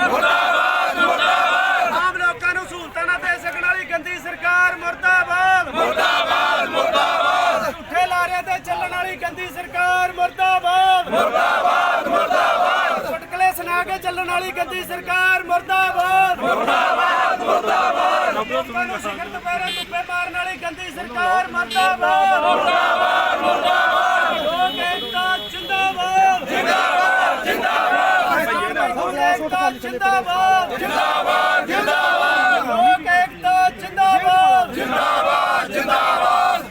ਮੁਰਦਾਬਾਦ ਮੁਰਦਾਬਾਦ। ਆਮ ਲੋਕਾਂ ਨੂੰ ਸਹੂਲਤਾਂ ਨਾ ਦੇ ਸਕਣ ਵਾਲੀ ਗੰਦੀ ਸਰਕਾਰ ਮੁਰਦਾਬਾਦ। ਮੁਰਦਾਬਾਦ ਮੁਰਦਾਬਾਦ। ਝੂਠੇ ਲਾਰੇ ਤੇ ਚੱਲਣ ਵਾਲੀ ਗੰਦੀ ਸਰਕਾਰ ਮੁਰਦਾਬਾਦ। ਮੁਰਦਾਬਾਦ ਮੁਰਦਾਬਾਦ। ਛਟਕਲੇ ਸੁਣਾ ਕੇ ਚੱਲਣ ਵਾਲੀ ਗੰਦੀ ਸਰਕਾਰ ਮੁਰਦਾਬਾਦ। ਮੁਰਦਾਬਾਦ ਮੁਰਦਾਬਾਦ। ਲੋਕਾਂ ਨੂੰ ਸਿਖਰ ਦੁਪਹਿਰੇ ਧੁੱਪੇ ਮਾਰਨ ਵਾਲੀ ਗੰਦੀ ਸਰਕਾਰ ਮੁਰਦਾਬਾਦ। ਮੁਰਦਾਬਾਦ ਮੁਰਦਾਬਾਦ। ਲੋਕ ਏਕਤਾ ਜਿੰਦਾਬਾਦ ਜਿੰਦਾਬਾਦ ਜਿੰਦਾਬਾਦ। ਲੋਕ ਏਕਤਾ ਜਿੰਦਾਬਾਦ। ਜਿੰਦਾਬਾਦ ਜਿੰਦਾਬਾਦ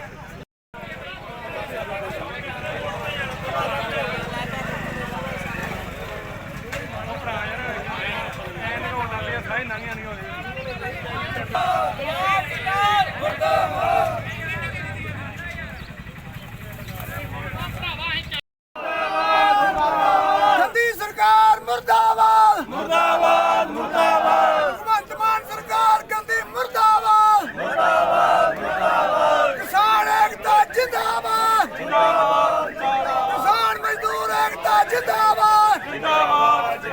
ਗੰਦੀ ਸਰਕਾਰ ਮੁਰਦਾਬਾਦ ਮਰਦਾਬਾਦ ਮਰਦਾਬਾਦ ਭਗਵੰਤ ਮਾਨ ਸਰਕਾਰ ਗੰਦੀ ਮੁਰਦਾਬਾਦ ਮੁਰਦਾਬਾਦ ਮੁਰਦਾਬਾਦ ਕਿਸਾਨ ਏਕਤਾ ਜਿੰਦਾਬਾਦ ਜਿੰਦਾਬਾਦ ਕਿਸਾਨ ਮਜ਼ਦੂਰ ਏਕਤਾ ਜਿੰਦਾਬਾਦ ਜਿੰਦਾਬਾਦ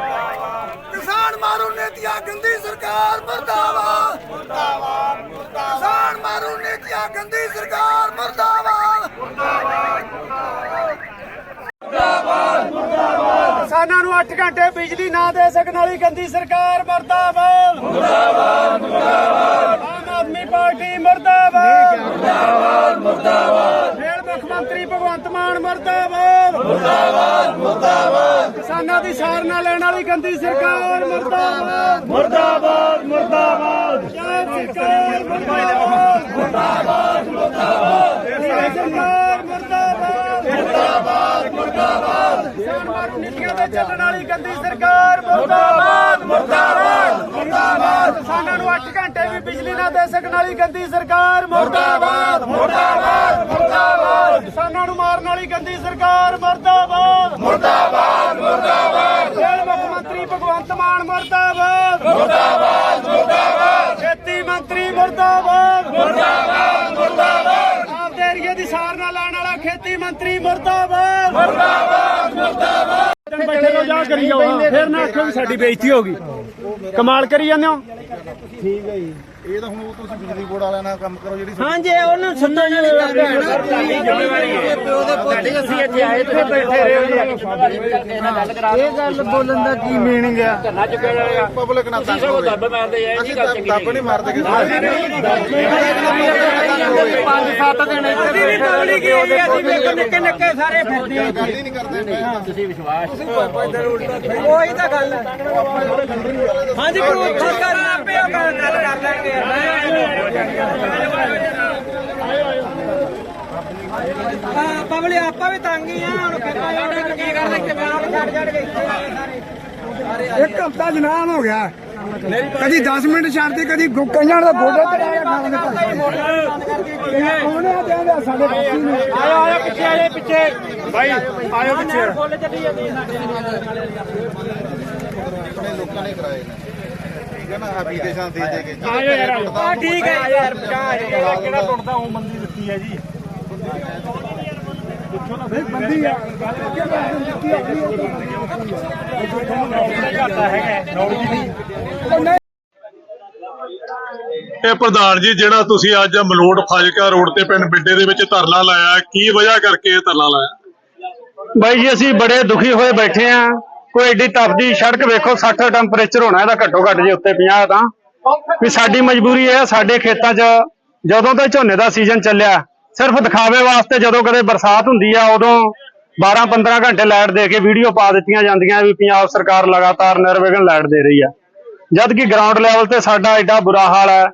ਕਿਸਾਨ ਮਾਰੂ ਨੀਤੀਆਂ ਗੰਦੀ ਸਰਕਾਰ ਮੁਰਦਾਬਾਦ ਮੁਰਦਾਬਾਦ ਕਿਸਾਨ ਨੀਤੀਆਂ ਗੰਦੀ ਸਰਕਾਰ ਮੁਰਦਾਬਾਦ! ਕਿਸਾਨਾਂ ਨੂੰ 8 ਘੰਟੇ ਬਿਜਲੀ ਨਾ ਦੇ ਸਕਣ ਵਾਲੀ ਗੰਦੀ ਸਰਕਾਰ ਮਰਦਾਬਾਦ! ਮਰਦਾਬਾਦ ਮਰਦਾਬਾਦ। ਆਮ ਆਦਮੀ ਪਾਰਟੀ ਮਰਦਾਬਾਦ। ਮਰਦਾਬਾਦ ਮਰਦਾਬਾਦ। ਮੁੱਖ ਮੰਤਰੀ ਭਗਵੰਤ ਮਾਨ ਮਰਦਾਬਾਦ। ਮਰਦਾਬਾਦ ਮਰਦਾਬਾਦ। ਕਿਸਾਨਾਂ ਦੀ ਸਾਰ ਨਾ ਲੈਣ ਵਾਲੀ ਗੰਦੀ ਸਰਕਾਰ ਮਰਦਾਬਾਦ। ਮਰਦਾਬਾਦ ਮਰਦਾਬਾਦ। ਸਰਕਾਰ ਮਰਦਾਬਾਦ। ਮਰਦਾਬਾਦ ਮਰਦਾਬਾਦ। ਸਰਕਾਰ ਮਰਦਾਬਾਦ। ਨੀਤੀਆਂ ਤੇ ਚੱਲਣ ਵਾਲੀ ਗੰਦੀ ਸਰਕਾਰ ਮੁਰਦਾਬਾਦ। ਮੁਰਦਾਬਾਦ ਮੁਰਦਾਬਾਦ। ਕਿਸਾਨਾਂ ਨੂੰ 8 ਘੰਟੇ ਵੀ ਬਿਜਲੀ ਨਾ ਦੇ ਸਕਣ ਵਾਲੀ ਗੰਦੀ ਸਰਕਾਰ ਮੁਰਦਾਬਾਦ। ਮੁਰਦਾਬਾਦ ਮੁਰਦਾਬਾਦ। ਕਿਸਾਨਾਂ ਨੂੰ ਮਾਰਨ ਵਾਲੀ ਗੰਦੀ ਸਰਕਾਰ ਮੁਰਦਾਬਾਦ। ਮੁਰਦਾਬਾਦ ਰੇਲ ਮੁੱਖ ਮੰਤਰੀ ਭਗਵੰਤ ਮਾਨ ਮੁਰਦਾਬਾਦ ਮੁਰਦਾਬਾਦ। ਮੁਰਦਾਬਾਦ ਖੇਤੀ ਮੰਤਰੀ ਮੁਰਦਾਬਾਦ। ਮੁਰਦਾਬਾਦ ਮੁਰਦਾਬਾਦ। ਆਪਦੇ ਏਰੀਏ ਦੀ ਸਾਰ ਨਾ ਲਾਣ ਵਾਲਾ ਖੇਤੀ ਮੰਤਰੀ ਮੁਰਦਾਬਾਦ। ਬੈਠੇ ਨੂੰ ਜਾ ਕਰੀ ਜਾਓ। ਫਿਰ ਨਾ ਆਖੋ ਸਾਡੀ ਬੇਇੱਜ਼ਤੀ ਹੋ ਗਈ। ਕਮਾਲ ਕਰੀ ਜਾਂਦੇ ਹੋ। ਇਹ ਤਾਂ ਹੁਣ ਉਹ ਤੁਸੀਂ ਬਿਜਲੀ ਬੋਰਡ ਵਾਲਿਆਂ ਨਾਲ ਕੰਮ ਕਰੋ ਜਿਹੜੀ ਹਾਂ ਜੇ ਉਹਨੂੰ ਸੁਣਨਾ ਨਹੀਂ ਅਸੀਂ ਇੱਥੇ ਆਏ ਤੁਸੀਂ ਬੈਠੇ ਰਹੋ ਇਹ ਗੱਲ ਬੋਲਣ ਦਾ ਕੀ ਮੀਨਿੰਗ ਆ? ਪਬਲਿਕ ਨਾਲ ਤੰਗ ਹੋਵੇ। ਦੱਬ ਮਾਰਦੇ ਆ ਅਸੀਂ ਦੱਬ ਨਹੀਂ ਮਾਰਦੇ ਕਿਸੇ ਪੰਜ ਸੱਤ ਦਿਨ ਇੱਥੇ ਬੈਠੇ ਰਹੇ ਅਸੀਂ ਨਿੱਕੇ ਨਿੱਕੇ ਸਾਰੇ ਫਿਰਦੇ ਆ ਗੱਲ ਹੀ ਨਹੀਂ ਕਰਦੇ ਉਹੀ ਤਾਂ ਗੱਲ ਹੈ। ਹਾਂਜੀ ਗੱਲ ਕਰ ਲੈਣਗੇ ਹਾਂ ਪਬਲਿਕ ਆਪਾਂ ਵੀ ਤੰਗ ਹੀ ਆ ਹੁਣ ਕਿੱਦਾਂ ਜਾਣਾ ਕੀ ਕਰਨਾ ਇੱਥੇ ਬਾਹਰ ਛੱਡ ਛੱਡ ਕੇ ਇੱਥੇ ਆ ਗਏ ਸਾਰੇ ਇੱਕ ਹਫਤਾ ਜਨਾਮ ਹੋ ਗਿਆ ਕਦੀ 10 ਮਿੰਟ ਛੱਡਦੇ ਕਦੀ ਕਈਆਂ ਦਾ ਗੋਡੇ ਤੇ ਆਇਆ ਖਾਣ ਉਹਨੇ ਕਹਿੰਦੇ ਸਾਡੇ ਬੱਚੀ ਨੇ। ਆਇਓ ਆਇਓ ਪਿੱਛੇ ਆਇਓ ਪਿੱਛੇ। ਭਾਈ ਆਇਓ ਪਿੱਛੇ। ਫੁੱਲ ਚੱਲੀ ਜਾਂਦੀ ਸਾਡੇ ਲੋਕਾਂ ਨੇ ਕਰਾਏ ਨੇ। ਠੀਕ ਹੈ ਨਾ ਆ ਵਿਦੇਸ਼ਾਂ ਦੇ ਦੇ ਕੇ। ਆਇਓ ਯਾਰ ਆ ਠੀਕ ਹੈ ਯਾਰ ਬਚਾ ਕਿਹੜਾ ਟੁੱਟਦਾ ਉਹ ਮੰਦੀ ਦਿੱਤੀ ਹੈ ਜੀ। ਬੰਦੀ ਆ ਘਾਟਾ ਹੈਗਾ ਨੌੜ ਜੀ ਦੀ ਇਹ ਪ੍ਰਧਾਨ ਜੀ ਜਿਹੜਾ ਤੁਸੀਂ ਅੱਜ ਮਲੋਟ ਫਾਜ਼ਿਲਕਾ ਰੋਡ ਤੇ ਪਿੰਡ ਬਿੱਡੇ ਦੇ ਵਿੱਚ ਧਰਨਾ ਲਾਇਆ ਕੀ ਵਜ੍ਹਾ ਕਰਕੇ ਇਹ ਧਰਨਾ ਲਾਇਆ? ਬਾਈ ਜੀ ਅਸੀਂ ਬੜੇ ਦੁਖੀ ਹੋਏ ਬੈਠੇ ਆ। ਕੋਈ ਏਡੀ ਤਪਦੀ ਸੜਕ ਵੇਖੋ 60 ਟੈਂਪਰੇਚਰ ਹੋਣਾ, ਇਹਦਾ ਘੱਟੋ ਘੱਟ ਜੇ ਉੱਤੇ 50 ਤਾਂ। ਵੀ ਸਾਡੀ ਮਜਬੂਰੀ ਇਹ ਹੈ, ਸਾਡੇ ਖੇਤਾਂ 'ਚ ਜਦੋਂ ਤੋਂ ਝੋਨੇ ਦਾ ਸੀਜ਼ਨ ਚੱਲਿਆ, ਸਿਰਫ ਦਿਖਾਵੇ ਵਾਸਤੇ ਜਦੋਂ ਕਦੇ ਬਰਸਾਤ ਹੁੰਦੀ ਆ, ਉਦੋਂ 12-15 ਘੰਟੇ ਲਾਈਟ ਦੇ ਕੇ ਵੀਡੀਓ ਪਾ ਦਿੱਤੀਆਂ ਜਾਂਦੀਆਂ ਵੀ ਪੰਜਾਬ ਸਰਕਾਰ ਲਗਾਤਾਰ ਨਿਰਵਿਘਨ ਲਾਈਟ ਦੇ ਰਹੀ ਆ। ਜਦ ਕਿ ਗਰਾਊਂਡ ਲੈਵਲ ਤੇ ਸਾਡਾ ਐਡਾ ਬੁਰਾ ਹਾਲ ਹੈ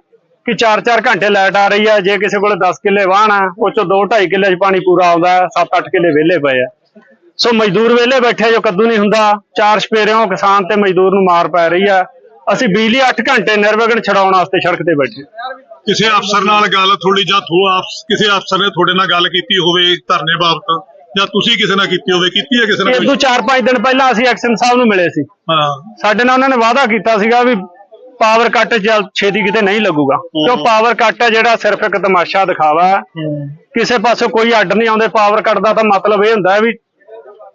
ਕਿ 4-4 ਘੰਟੇ ਲਾਈਟ ਆ ਰਹੀ ਹੈ ਜੇ ਕਿਸੇ ਕੋਲ 10 ਕਿੱਲੇ ਵਾਹਣ ਆ, ਉਹ ਚੋਂ 2-2.5 ਕਿੱਲੇ 'ਚ ਪਾਣੀ ਪੂਰਾ ਆਉਂਦਾ ਹੈ 7-8 ਕਿੱਲੇ ਵਿਹਲੇ ਪਏ ਆ। ਸੋ ਮਜ਼ਦੂਰ ਵਿਹਲੇ ਬੈਠੇ ਜੋ ਕੱਦੂ ਨਹੀਂ ਹੁੰਦਾ ਚਾਰ ਸਪੇਰਿਓਂ ਕਿਸਾਨ ਤੇ ਮਜ਼ਦੂਰ ਨੂੰ ਮਾਰ ਪੈ ਰਹੀ ਆ। ਅਸੀਂ ਬਿਜਲੀ 8 ਘੰਟੇ ਨਿਰਵਿਘਨ ਛਡਾਉਣ ਵਾਸਤੇ ਸੜਕ ਤੇ ਬੈਠੇ ਕਿਸੇ ਅਫਸਰ ਨਾਲ ਗੱਲ ਥੋੜੀ ਜਾਂ ਥੋ ਆਪਸ ਕਿਸੇ ਅਫਸਰ ਨੇ ਤੁਹਾਡੇ ਨਾਲ ਗੱਲ ਕੀਤੀ ਹੋਵੇ ਧਰਨੇ ਬਾਬਤ ਜਾਂ ਤੁਸੀਂ ਕਿਸੇ ਨਾਲ ਕੀਤੀ ਹੋਵੇ ਕੀਤੀ ਹੈ ਕਿਸੇ ਨਾਲ ਇਹ ਤੋਂ 4-5 ਦਿਨ ਪਹਿਲਾਂ ਅਸੀਂ ਐਕਸ਼ਨ ਸਾਹਿਬ ਨੂੰ ਮਿਲੇ ਸੀ। ਹਾਂ। ਸਾਡੇ ਨਾਲ ਉਹਨਾਂ ਨੇ ਵਾਅਦਾ ਕੀਤਾ ਸੀਗਾ ਵੀ ਪਾਵਰ ਕੱਟ ਜਲ ਛੇਤੀ ਕਿਤੇ ਨਹੀਂ ਲੱਗੂਗਾ। ਕਿਉਂ ਪਾਵਰ ਕੱਟ ਹੈ ਜਿਹੜਾ ਸਿਰਫ ਇੱਕ ਤਮਾਸ਼ਾ ਦਿਖਾਵਾ। ਕਿਸੇ ਪਾਸੋਂ ਕੋਈ ਅੱਡ ਨਹੀਂ ਆਉਂਦੇ ਪਾਵਰ ਕੱਟ ਦਾ ਤਾਂ ਮਤਲਬ ਇਹ ਹੁੰਦਾ ਵੀ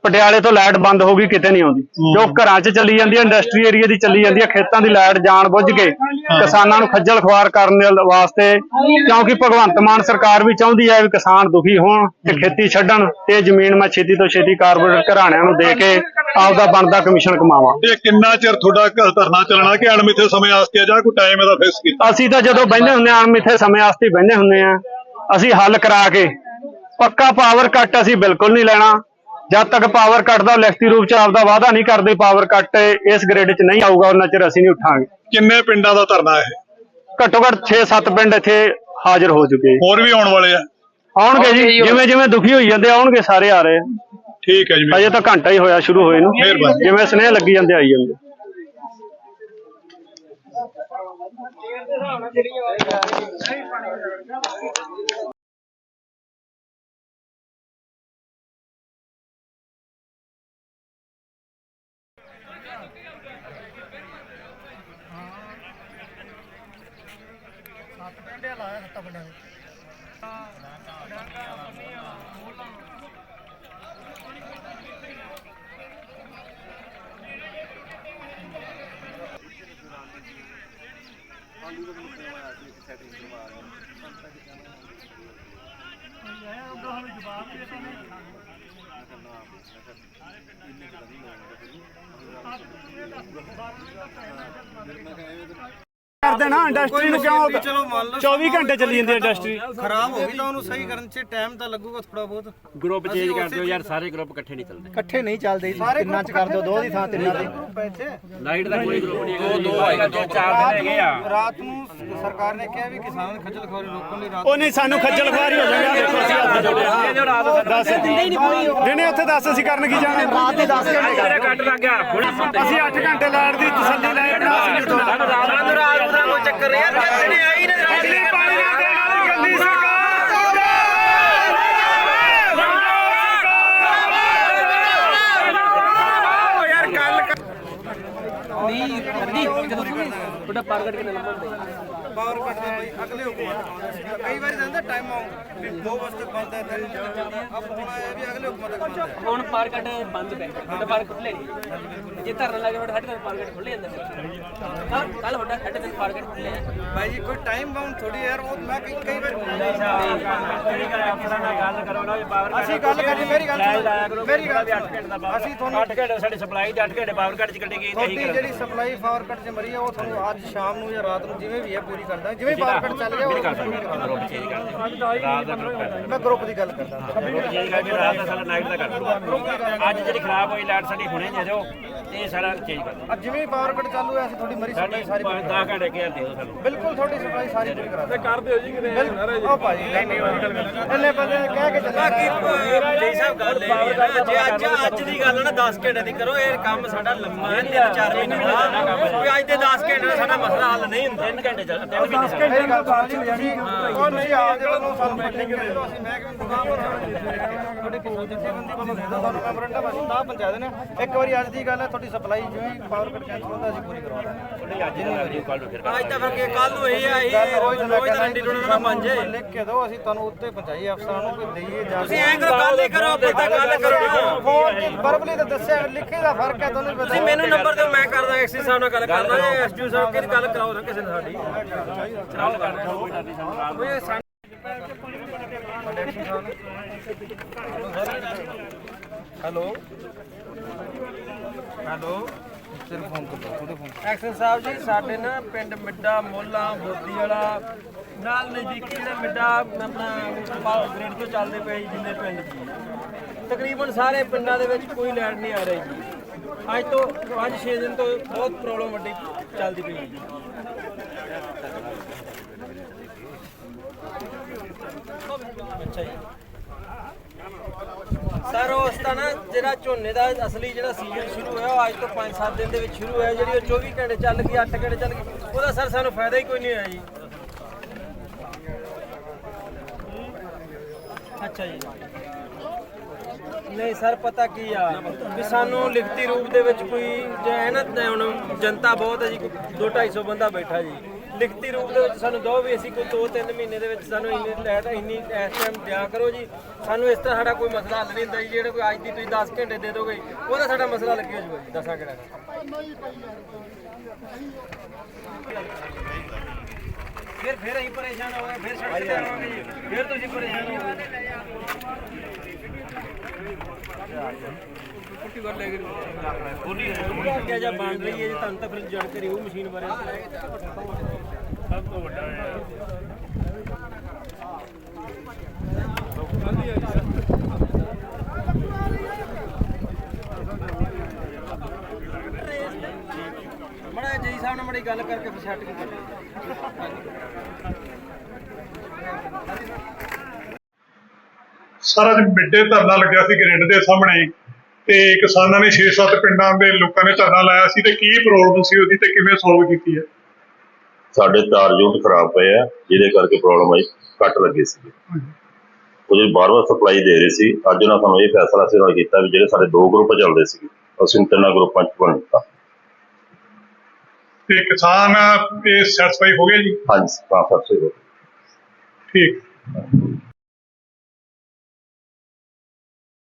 ਪਟਿਆਲੇ ਤੋਂ ਲਾਈਟ ਬੰਦ ਹੋ ਗਈ ਕਿਤੇ ਨਹੀਂ ਆਉਂਦੀ। ਜੋ ਘਰਾਂ 'ਚ ਚੱਲੀ ਜਾਂਦੀ ਹੈ ਇੰਡਸਟਰੀ ਏਰੀਆ ਦੀ ਚੱਲੀ ਜਾਂਦੀ ਹੈ ਖੇਤਾਂ ਦੀ ਲਾਈਟ ਜਾਣ ਬੁੱਝ ਕੇ ਕਿਸਾਨਾਂ ਨੂੰ ਖੱਜਲ ਖੁਆਰ ਕਰਨ ਵਾਸਤੇ ਕਿਉਂਕਿ ਭਗਵੰਤ ਮਾਨ ਸਰਕਾਰ ਵੀ ਚਾਹੁੰਦੀ ਹੈ ਵੀ ਕਿਸਾਨ ਦੁਖੀ ਹੋਣ ਤੇ ਖੇਤੀ ਛੱਡਣ ਤੇ ਜ਼ਮੀਨ ਮੈਂ ਛੇਤੀ ਤੋਂ ਛੇਤੀ ਕਾਰਪੋਰੇਟ ਘਰਾਣਿਆਂ ਨੂੰ ਦੇ ਕੇ ਆਪਦਾ ਬਣਦਾ ਕਮਿਸ਼ਨ ਕਮਾਵਾਂ। ਇਹ ਕਿੰਨਾ ਚਿਰ ਤੁਹਾਡਾ ਧਰਨਾ ਚੱਲਣਾ ਕਿ ਅਣਮਿੱਥੇ ਸਮੇਂ ਵਾਸਤੇ ਆ ਜਾਂ ਕੋਈ ਟਾਈਮ ਇਹਦਾ ਫਿਕਸ ਕੀਤਾ? ਅਸੀਂ ਤਾਂ ਜਦੋਂ ਬਹਿੰਦੇ ਹੁੰਦੇ ਆਂ ਮਿੱਥੇ ਸਮੇਂ ਵਾਸਤੇ ਬਹਿੰਦੇ ਹੁੰਦੇ ਆ। ਅਸੀਂ ਹੱਲ ਕਰਾ ਕੇ ਪੱਕਾ ਪਾਵਰ ਕੱਟ ਅਸੀਂ ਬਿਲਕੁਲ ਨਹੀਂ ਲੈਣਾ। ਜਦ ਤੱਕ ਪਾਵਰ ਕੱਟ ਦਾ ਲਿਖਤੀ ਰੂਪ ਚ ਆਪਦਾ ਵਾਅਦਾ ਨਹੀਂ ਕਰਦੇ ਪਾਵਰ ਕੱਟ ਇਸ ਗ੍ਰਿਡ 'ਚ ਨਹੀਂ ਆਊਗਾ ਉਹਨਾਂ ਚਿਰ ਅਸੀਂ ਨਹੀਂ ਉੱਠਾਂਗੇ। ਕਿੰਨੇ ਪਿੰਡਾਂ ਦਾ ਧਰਨਾ ਹੈ ਘੱਟੋ ਘੱਟ 6-7 ਪਿੰਡ ਇੱਥੇ ਹਾਜ਼ਰ ਹੋ ਚੁੱਕੇ ਜੀ। ਹੋਰ ਵੀ ਆਉਣ ਵਾਲੇ ਆ? ਆਉਣਗੇ ਜੀ ਜਿਵੇਂ ਜਿਵੇਂ ਦੁਖੀ ਹੋਈ ਜਾਂਦੇ ਆਉਣਗੇ ਸਾਰੇ ਆ ਰਹੇ ਆ। ਠੀਕ ਹੈ ਜੀ। ਅਜੇ ਤਾਂ ਘੰਟਾ ਹੀ ਹੋਇਆ ਸ਼ੁਰੂ ਹੋਏ ਨੂੰ। ਮਿਹਰਬਾਨੀ। ਜਿਵੇਂ ਸਨੇਹ ਲੱਗੀ ਜਾਂਦੇ ਆਈ ਜਾਂਦੇ। ਸੱਤ ਪਿੰਡੇ ਲਾਇਆ ਸੱਤ ਪਿੰਡੇ ਆਲੂ ਦਾ। ਮੁੱਖ ਆਇਆ ਸੀ ਸੈਟਿੰਗ ਕਰਵਾ ਰਹੇ ਹਾਂ ਸੰਤਾ ਦੀ ਜਾਣਾ ਹੈ ਉਹ ਗਾਹ ਨੂੰ ਜਵਾਬ ਦੇ ਤਾਂ ਨਹੀਂ ਮੈਂ ਕਹਿੰਦਾ ਕਰ ਦੇਣਾ ਇੰਡਸਟਰੀ ਨੂੰ ਕਿਉਂ 24 ਘੰਟੇ ਚੱਲੀ ਜਾਂਦੀ ਇੰਡਸਟਰੀ ਖਰਾਬ ਹੋ ਗਈ ਤਾਂ ਉਹਨੂੰ ਸਹੀ ਕਰਨ 'ਚ ਟਾਈਮ ਤਾਂ ਲੱਗੂਗਾ ਥੋੜਾ ਬਹੁਤ। ਗਰੁੱਪ ਚੇਂਜ ਕਰ ਦਿਓ ਯਾਰ ਸਾਰੇ ਗਰੁੱਪ ਇਕੱਠੇ ਨਹੀਂ ਚੱਲਦੇ। ਇਕੱਠੇ ਨਹੀਂ ਚੱਲਦੇ ਤਿੰਨਾਂ 'ਚ ਕਰ ਦਿਓ ਦੋ ਦੀ ਥਾਂ ਤਿੰਨਾਂ ਦੇ। ਲਾਈਟ ਦਾ ਕੋਈ ਗਰੁੱਪ ਨਹੀਂ ਹੈਗਾ ਦੋ ਆਏਗਾ ਦੋ ਚਾਰ ਦਿਨ ਹੈਗੇ ਆ। ਰਾਤ ਨੂੰ ਸਰਕਾਰ ਨੇ ਕਿਹਾ ਵੀ ਕਿਸਾਨਾਂ ਨੂੰ ਖੱਜਲ ਖੁਆਰੀ ਰੋਕਣ ਲਈ ਰਾਤ ਉਹ ਨਹੀਂ ਸਾਨੂੰ ਖੱਜਲ ਖੁਆਰੀ ਹੋ ਜਾਏਗਾ ਦੇਖੋ ਅਸੀਂ ਹੱਥ ਜੋੜਿਆ। ਦੱਸ ਦਿਨੇ ਉੱਥੇ ਦੱਸ ਅਸੀਂ ਕਰਨ ਕੀ ਜਾਣਾ। ਰਾਤ ਦੇ 10 ਘੰਟੇ ਕੱਟ ਲੱਗ ਗਿਆ? ਅਸੀਂ 8 ਘੰਟੇ ਲਾਈਟ ਦੀ ਤਸੱਲੀ ਲੈ ਬਣਾ ਅਸੀਂ ਉੱਠੋ ਰਾਤ ਰਾਤ ਦਾ ਕੋਈ ਚੱਕਰ ਯਾਰ ਜਿਹੜੇ ਆਈ ਨੇ ਬਿਜਲੀ ਪਾਣੀ ਨਾ ਦੇਣ ਵਾਲੀ ਗੰਦੀ ਸਰਕਾਰ ਪਾਵਰ ਕੱਟ ਦਾ ਬਈ ਅਗਲੇ ਹੁਕਮਾਂ ਤੱਕ ਆਉਣਾ ਸੀਗਾ ਕਈ ਵਾਰੀ ਜਾਂਦਾ ਟਾਈਮ ਆਉਂ ਵੀ 2 ਵਜੇ ਤੱਕ ਬੰਦ ਹੈ ਅਬ ਹੁਣ ਆਇਆ ਵੀ ਅਗਲੇ ਹੁਕਮਾਂ ਤੱਕ ਬੰਦ ਹੈ ਹੁਣ ਪਾਰ ਕੱਟ ਬੰਦ ਪੈ ਤੁਹਾਡਾ ਪਾਰ ਖੁੱਲੇ ਨਹੀਂ ਜੇ ਧਰਨ ਲੱਗੇ ਤੁਹਾਡੇ ਸਾਡੇ ਪਾਰ ਕੱਟ ਖੁੱਲੇ ਜਾਂਦਾ ਕੱਲ ਕੱਲ ਤੁਹਾਡਾ ਸਾਡੇ ਭਾਈ ਜੀ ਕੋਈ ਟਾਈਮ ਬਾਉਂਡ ਥੋੜੀ ਯਾਰ ਉਹ ਮੈਂ ਕਈ ਕਈ ਵਾਰ ਅਸੀਂ ਗੱਲ ਕਰੀ ਮੇਰੀ ਗੱਲ ਸੁਣੋ ਮੇਰੀ ਗੱਲ। ਅਸੀਂ ਤੁਹਾਨੂੰ 8 ਘੰਟੇ ਸਾਡੀ ਸਪਲਾਈ ਦੇ 8 ਘੰਟੇ ਪਾਵਰ ਕੱਟ ਚ ਕੱਟੇਗੀ ਤੇ ਤੁਹਾਡੀ ਜਿਹੜੀ ਸਪਲਾਈ ਪਾਵਰ ਕੱਟ ਚ ਮਰੀ ਹੈ ਉਹ ਤੁਹਾਨੂੰ ਅੱਜ ਸ਼ਾਮ ਨੂੰ ਜਾਂ ਰਾਤ ਨੂੰ ਜਿਵੇਂ ਵੀ ਹੈ ਪੂਰੀ ਕਰਦਾ ਜਿਵੇਂ ਪਾਵਰ ਕੱਟ ਚੱਲ ਗਿਆ ਉਹ ਮੈਂ ਗਰੁੱਪ ਦੀ ਗੱਲ ਕਰਦਾ ਗਰੁੱਪ ਚੇਂਜ ਕਰਕੇ ਰਾਤ ਦਾ ਸਾਡਾ ਨਾਈਟ ਦਾ ਕਰ ਅੱਜ ਜਿਹੜੀ ਖਰਾਬ ਹੋਈ ਲਾਈਟ ਸਾਡੀ ਹੁਣੇ ਦੇ ਦਿਓ ਤੇ ਇਹ ਸਾਰਾ ਚੇਂਜ ਕਰ ਦਿਓ। ਅੱਜ ਜਿਵੇਂ ਹੀ ਪਾਵਰ ਕੱਟ ਚਾਲੂ ਹੈ ਅਸੀਂ ਤੁਹਾਡੀ ਮਰੀ ਸਾਡੀ ਸਪਲਾਈ ਸਾਰੀ ਪੂਰੀ 10 ਘੰਟੇ ਕੇ ਦਿਓ ਸਾਨੂੰ। ਬਿਲਕੁਲ ਤੁਹਾਡੀ ਸਪਲਾਈ ਸਾਰੀ ਪੂਰੀ ਕਰਾ ਦਾਂਗੇ ਕਰ ਦਿਓ ਜੀ ਕਿਤੇ ਉਹ ਭਾਜੀ ਇੰਨੇ ਬੰਦੇ ਕਹਿ ਕੇ ਚੱਲਿਆ ਜੀ ਸਾਹਿਬ ਗੱਲ ਇਹ ਵੀ ਹੈ ਨਾ ਜੇ ਅੱਜ ਅੱਜ ਦੀ ਗੱਲ ਨਾ 10 ਘੰਟੇ ਦੀ ਕਰੋ ਇਹ ਕੰਮ ਸਾਡਾ ਲੰਮਾ ਹੈ 3-4 ਮਹੀਨੇ ਦਾ। ਕੋਈ ਅੱਜ ਦੇ 10 ਘੰਟੇ ਨਾਲ ਸਾਡਾ ਮਸਲਾ ਹੱਲ ਨਹੀਂ ਹੁੰਦਾ। 3 ਘੰਟੇ ਚੱਲ 3 ਮਹੀਨੇ ਚੱਲ। ਮੇਰੀ ਗੱਲ ਸੁਣੋ ਜੀ ਤੁਸੀਂ ਉਹ ਤੁਸੀਂ ਆਪ ਦੇ ਵੱਲੋਂ ਸਾਨੂੰ ਦੇ ਦਿਓ ਅਸੀਂ ਮੈਂ ਕਿਵੇਂ ਦੁਕਾਨ ਪਰ ਤੁਹਾਡੇ ਕੋਲ ਜਥੇਬੰਦੀ ਵੱਲੋਂ ਦੇ ਦਿਓ ਸਾਨੂੰ ਮੈਮੋਰੰਡਮ ਅਸੀਂ ਤਾਂ ਪਹੁੰਚਾ ਦੇਣਾ ਇੱਕ ਵਾਰੀ ਅੱਜ ਦੀ ਗੱਲ ਹੈ ਤੁਹਾਡੀ ਸਪਲਾਈ ਜਿਵੇਂ ਪਾਵਰ ਕੱਟ ਕੈਂਸਲ ਹੁੰਦਾ ਅਸੀਂ ਪੂਰੀ ਕਰਵਾ ਦਾਂਗੇ। ਅੱਜ ਦਾ ਲੱਗੀ ਕੱਲ ਨੂੰ ਫਿਰ ਅੱਜ ਤਾਂ ਫਿਰ ਕੱਲ ਨੂੰ ਇਹ ਆ ਇਹ ਰੋਜ਼ ਰੋਜ਼ ਦਾ ਰੰਡੀ ਰੋਣਾ ਨਾ ਬਣ ਜੇ ਲਿਖ ਕੇ ਦਿਓ ਅਸੀਂ ਤੁਹਾਨੂੰ ਉੱਤੇ ਪਹੁੰਚਾਈਏ ਅਫਸਰਾਂ ਨੂੰ ਕੋਈ ਦਈਏ ਜਾ ਤੁਸੀਂ ਐਂ ਕਰੋ ਗੱਲ ਹੀ ਕਰੋ ਕੋਈ ਤਾਂ ਗੱਲ ਕਰੋ। ਫੋਨ ਤੇ ਵਰਬਲੀ ਤਾਂ ਦੱਸਿਆ ਲਿਖੇ ਦਾ ਫ਼ਰਕ ਹੈ ਤੁਹਾਨੂੰ ਪਤਾ। ਤੁਸੀਂ ਮੈਨੂੰ ਨੰਬਰ ਦਿਓ ਮੈਂ ਕਰਦਾ ਐਕਸੀ ਸਾਹਿਬ ਨਾਲ ਗੱਲ ਕਰਦਾ ਐਸਡੀਓ ਸਾਹਿਬ ਕਿਹਦੀ ਗੱਲ ਕਰਾਓ ਨਾ ਕਿਸੇ ਨਾਲ ਸਾਡੀ। ਕੋਈ ਸਾਨੂੰ ਹੈਲੋ। ਹੈਲੋ। ਤੇਰੇ ਫੋਨ ਤੋਂ ਤੁਹਾਡੇ ਫੋਨ ਐਕਸ਼ਨ ਸਾਹਿਬ ਜੀ ਸਾਡੇ ਨਾ ਪਿੰਡ ਮਿੱਡਾ ਮੋਲਾ ਬੋਦੀ ਵਾਲਾ ਨਾਲ ਨਜ਼ਦੀਕੀ ਜਿਹੜਾ ਮਿੱਡਾ ਆਪਣਾ ਗ੍ਰਿਡ ਤੋਂ ਚੱਲਦੇ ਪਏ ਜੀ ਜਿੰਨੇ ਪਿੰਡ ਜੀ ਤਕਰੀਬਨ ਸਾਰੇ ਪਿੰਡਾਂ ਦੇ ਵਿੱਚ ਕੋਈ ਲਾਈਟ ਨਹੀਂ ਆ ਰਹੀ ਜੀ। ਅੱਜ ਤੋਂ 5-6 ਦਿਨ ਤੋਂ ਬਹੁਤ ਪ੍ਰੋਬਲਮ ਵੱਡੀ ਚੱਲਦੀ ਪਈ ਹੈ ਜੀ। ਅੱਛਾ ਜੀ। ਸਰ, ਉਸ ਦਾ ਨਾ ਜਿਹੜਾ ਝੋਨੇ ਦਾ ਅਸਲੀ ਜਿਹੜਾ ਸੀਜ਼ਨ ਸ਼ੁਰੂ ਹੋਇਆ, ਉਹ ਅੱਜ ਤੋਂ 5-7 ਦਿਨ ਦੇ ਵਿੱਚ ਸ਼ੁਰੂ ਹੋਇਆ, ਜਿਹੜੀ ਉਹ 24 ਘੰਟੇ ਚੱਲ ਗਈ 8 ਘੰਟੇ ਚੱਲ ਗਈ, ਉਹਦਾ ਸਰ ਸਾਨੂੰ ਫਾਇਦਾ ਹੀ ਕੋਈ ਨਹੀਂ ਹੋਇਆ ਜੀ। ਅੱਛਾ ਜੀ। ਨਹੀਂ ਸਰ, ਪਤਾ ਕੀ ਆ, ਵੀ ਸਾਨੂੰ ਲਿਖਤੀ ਰੂਪ ਦੇ ਵਿੱਚ ਕੋਈ ਜੇ ਹੈ ਨਾ ਹੁਣ ਜਨਤਾ ਬਹੁਤ ਹੈ ਜੀ 2 250 ਬੰਦਾ ਬੈਠਾ ਜੀ। ਲਿਖਤੀ ਰੂਪ ਦੇ ਵਿੱਚ ਸਾਨੂੰ ਦੋ ਵੀ ਅਸੀਂ ਕੋਈ 2-3 ਮਹੀਨੇ ਦੇ ਵਿੱਚ ਸਾਨੂੰ ਇੰਨੀ ਲੈਟ ਇੰਨੀ ਇਸ ਟਾਈਮ ਦਿਆ ਕਰੋ ਜੀ ਸਾਨੂੰ ਇਸ ਤਰ੍ਹਾਂ ਸਾਡਾ ਕੋਈ ਮਸਲਾ ਹੱਲ ਨਹੀਂ ਹੁੰਦਾ ਜੀ ਜਿਹੜਾ ਕੋਈ ਅੱਜ ਦੀ ਤੁਸੀਂ 10 ਘੰਟੇ ਦੇ ਦੋਗੇ ਉਹਦਾ ਸਾਡਾ ਮਸਲਾ ਲੱਗਿਆ ਜੂਗਾ ਜੀ ਦਸਾਂ ਘੰਟਿਆਂ ਫਿਰ ਫਿਰ ਅਸੀਂ ਪਰੇਸ਼ਾਨ ਹੋ ਗਏ ਫਿਰ ਸੜਕ ਤੇ ਆਵਾਂਗੇ ਜੀ ਫਿਰ ਤੁਸੀਂ ਪਰੇਸ਼ਾਨ ਹੋਗੇ ਪੁੱਟੀ ਕਰ ਲੈ ਗਏ ਅੱਗੇ ਜਾਂ ਬਣ ਰਹੀ ਹੈ ਜੀ ਤੁਹਾਨੂੰ ਤਾਂ ਫਿਰ ਜਾਣਕਾਰੀ ਉਹ ਮਸ਼ੀਨ ਬਾਰੇ ਮੜਾ ਜੀ ਸਾਹਿਬ ਨਾਲ ਮੜੀ ਗੱਲ ਕਰਕੇ ਫਿਰ ਛੱਡ ਕੇ ਸਾਰਾ ਅੱਜ ਮਿੱਡੇ ਧਰਨਾ ਲੱਗਿਆ ਸੀ ਗ੍ਰਿਡ ਦੇ ਸਾਹਮਣੇ ਤੇ ਕਿਸਾਨਾਂ ਨੇ 6-7 ਪਿੰਡਾਂ ਦੇ ਲੋਕਾਂ ਨੇ ਧਰਨਾ ਲਾਇਆ ਸੀ ਤੇ ਕੀ ਪ੍ਰੋਬਲਮ ਸੀ ਉਹਦੀ ਤੇ ਕਿਵੇਂ ਸੋਲਵ ਕੀਤੀ ਹੈ? ਸਾਡੇ ਤਾਰ ਯੂਨਿਟ ਖਰਾਬ ਪਏ ਆ ਜਿਹਦੇ ਕਰਕੇ ਪ੍ਰੋਬਲਮ ਆਈ ਕੱਟ ਲੱਗੇ ਸੀ ਉਹਦੀ ਬਾਰ-ਬਾਰ ਸਪਲਾਈ ਦੇ ਰਹੇ ਸੀ ਅੱਜ ਉਹਨਾਂ ਸਾਨੂੰ ਇਹ ਫੈਸਲਾ ਸਿਰ ਕੀਤਾ ਵੀ ਜਿਹੜੇ ਸਾਡੇ ਦੋ ਗਰੁੱਪ ਚੱਲਦੇ ਸੀ ਅਸੀਂ ਤਿੰਨਾਂ ਗਰੁੱਪਾਂ ਚ ਵੰਡ ਦਿੱਤਾ। ਤੇ ਕਿਸਾਨ ਇਹ ਸੈਟੀਸਫਾਈ ਹੋ ਗਏ ਜੀ? ਹਾਂਜੀ ਹਾਂ ਸਭ ਸੇ ਠੀਕ।